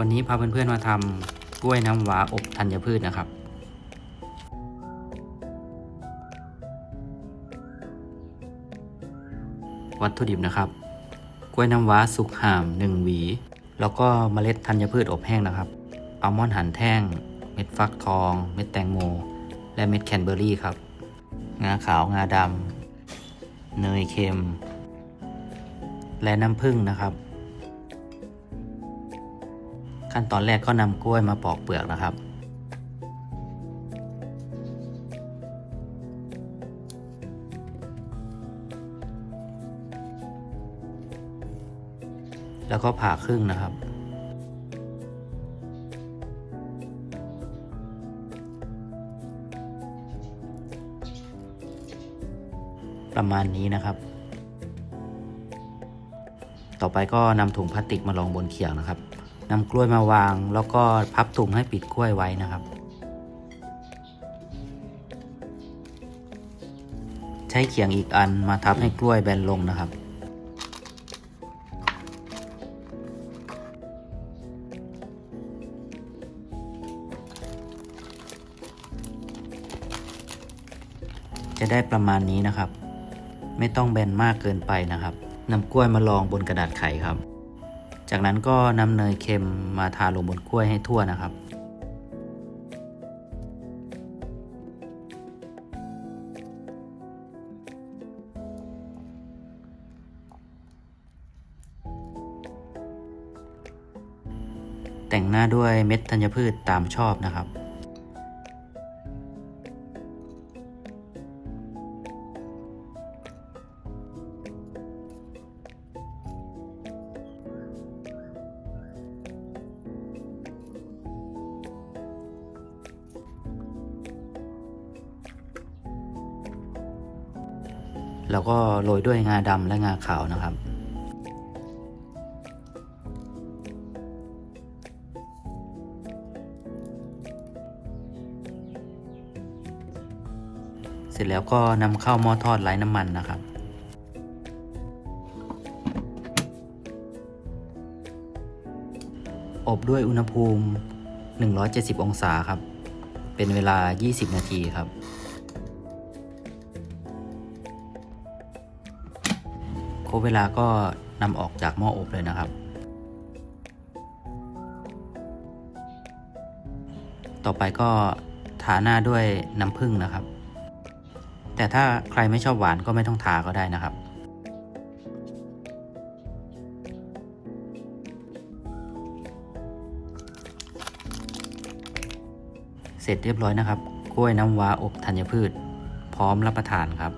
วันนี้พาเพื่อนๆมาทำกล้วยน้ำว้าอบธัญพืชนะครับ วัตถุดิบนะครับ กล้วยน้ำว้าสุกห่าม1หวี แล้วก็เมล็ดธัญพืชอบแห้งนะครับอัลมอนด์หั่นแท่ง เม็ดฟักทอง เม็ดแตงโม และเม็ดแคนเบอร์รี่ครับ งาขาวงาดำเนยเค็ม และน้ำผึ้งนะครับ ขั้นตอนแรกก็นำกล้วยมาปอกเปลือกนะครับ แล้วก็ผ่าครึ่งนะครับประมาณนี้นะครับ ต่อไปก็นำถุงพลาสติกมาลองบนเขียงนะครับ นำกล้วยมาวาง แล้วก็พับถุงให้ปิดกล้วยไว้นะครับ ใช้เขียงอีกอันมาทับให้กล้วยแบนลงนะครับ จะได้ประมาณนี้นะครับ ไม่ต้องแบนมากเกินไปนะครับนำกล้วยมาลองบนกระดาษไขครับ จากนั้นก็นำเนยเค็มมาทาลงบนกล้วยให้ทั่วนะครับ แต่งหน้าด้วยเม็ดธัญพืชตามชอบนะครับ แล้วก็โรยด้วยงาดำและงาขาวนะครับ เสร็จแล้วก็นำเข้าหม้อทอดไร้น้ำมันนะครับอบด้วยอุณหภูมิ 170 องศาครับ เป็นเวลา 20 นาทีครับ ครบเวลาก็นำออกจากหม้ออบเลยนะครับ ต่อไปก็ทาหน้าด้วยน้ำผึ้งนะครับ แต่ถ้าใครไม่ชอบหวานก็ไม่ต้องทาก็ได้นะครับเสร็จเรียบร้อยนะครับ กล้วยน้ำว้าอบธัญพืช พร้อมรับประทานครับ